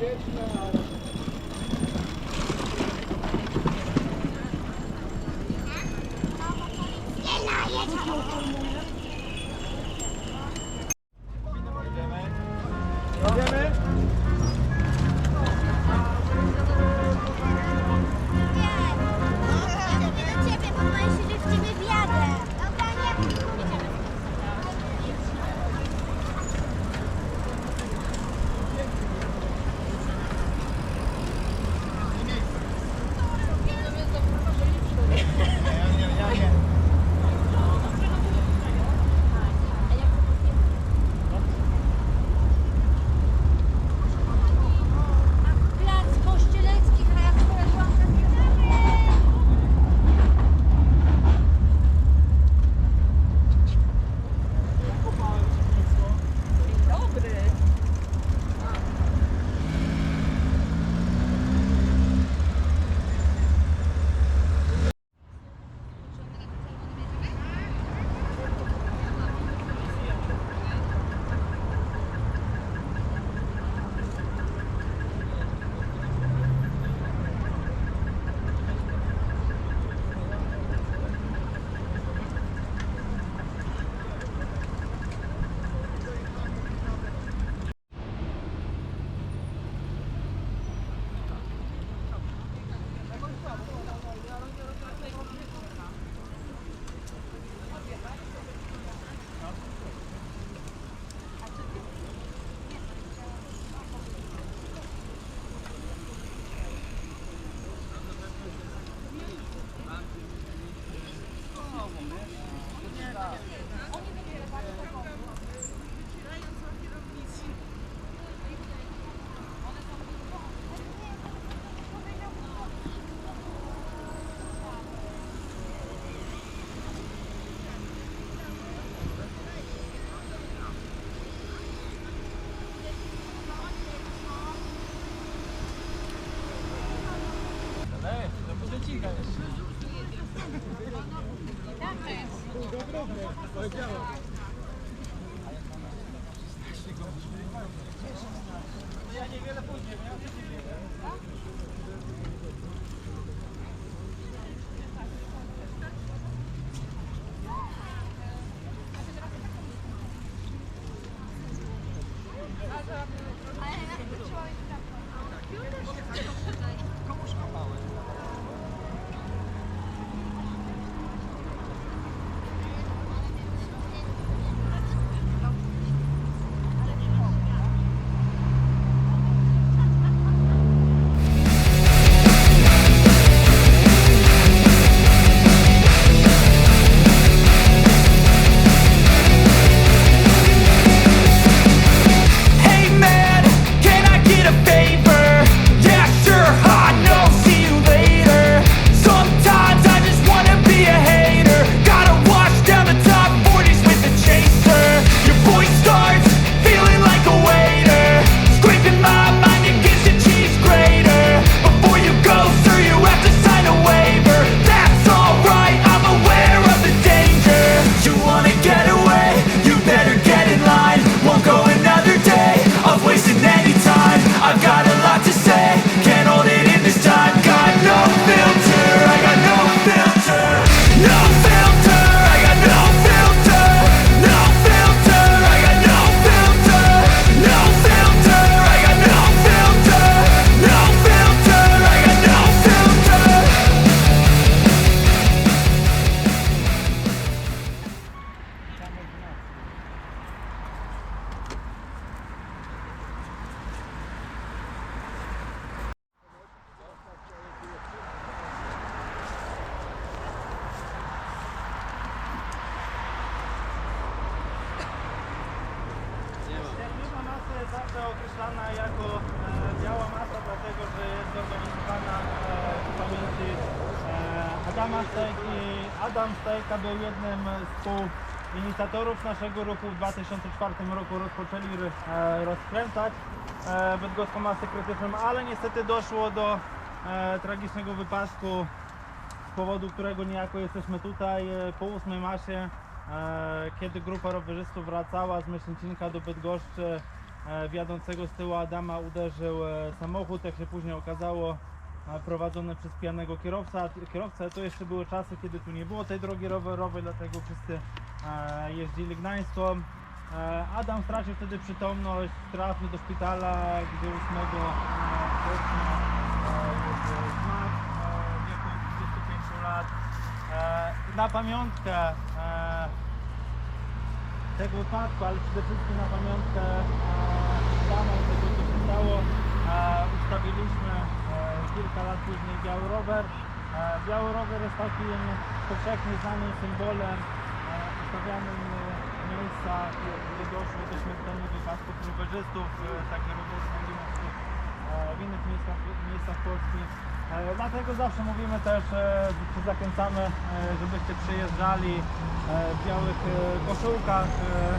Jedziemy. Let's go. określana jako e, biała masa, dlatego że jest zorganizowana e, w pamięci e, Adama Stejk i Adam Stejka był jednym z współinicjatorów naszego ruchu. W 2004 roku rozpoczęli rozkręcać bydgoską masę krytyczną, ale niestety doszło do tragicznego wypadku, z powodu którego niejako jesteśmy tutaj po 8 masie kiedy grupa rowerzystów wracała z Myślęcinka do Bydgoszczy e, wiodącego z tyłu Adama uderzył e, samochód, jak się później okazało, e, prowadzony przez pijanego kierowca. kierowcę. To jeszcze były czasy, kiedy tu nie było tej drogi rowerowej, dlatego wszyscy jeździli Gdańską. Adam stracił wtedy przytomność, trafił do szpitala, gdzie 8 e, września zmarł w wieku 25 lat. Na pamiątkę tego wypadku, ale przede wszystkim na pamiątkę e, i tego co się stało, e, ustawiliśmy e, kilka lat później biały rower. Biały rower jest takim powszechnie znanym symbolem ustawianym w miejscach, gdzie doszło do śmiertelnych wypadków rowerzystów. Takie rowery e, w innych miejscach, miejscach Polski. E, Dlatego zawsze mówimy też, e, zachęcamy, e, żebyście przyjeżdżali e, w białych e, koszulkach, e,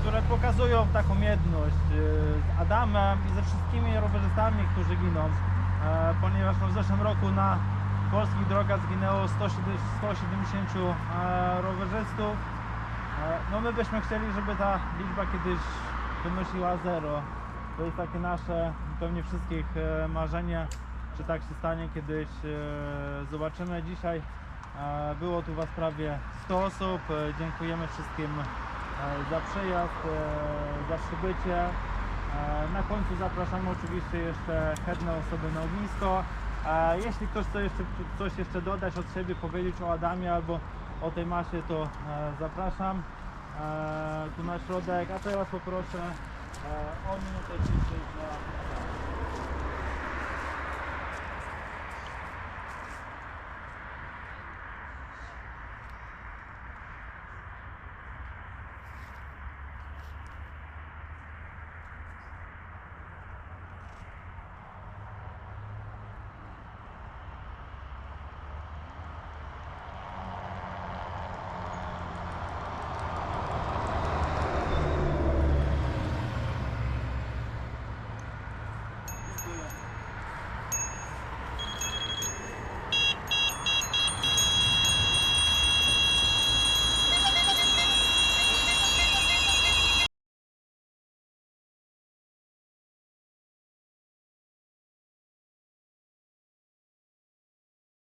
które pokazują taką jedność e, z Adamem i ze wszystkimi rowerzystami, którzy giną. E, Ponieważ no, w zeszłym roku na polskich drogach zginęło 170 170 e, rowerzystów. E, No my byśmy chcieli, żeby ta liczba kiedyś wynosiła zero. To jest takie nasze, pewnie wszystkich e, marzenie, czy tak się stanie kiedyś. e, Zobaczymy dzisiaj. e, Było tu Was prawie 100 osób. Dziękujemy wszystkim za przyjazd, za przybycie. Na końcu zapraszamy oczywiście jeszcze chętne osoby na ognisko. Jeśli ktoś chce jeszcze, coś jeszcze dodać od siebie, powiedzieć o Adamie albo o tej masie, to zapraszam tu na środek. A teraz poproszę o minutę ciszy dla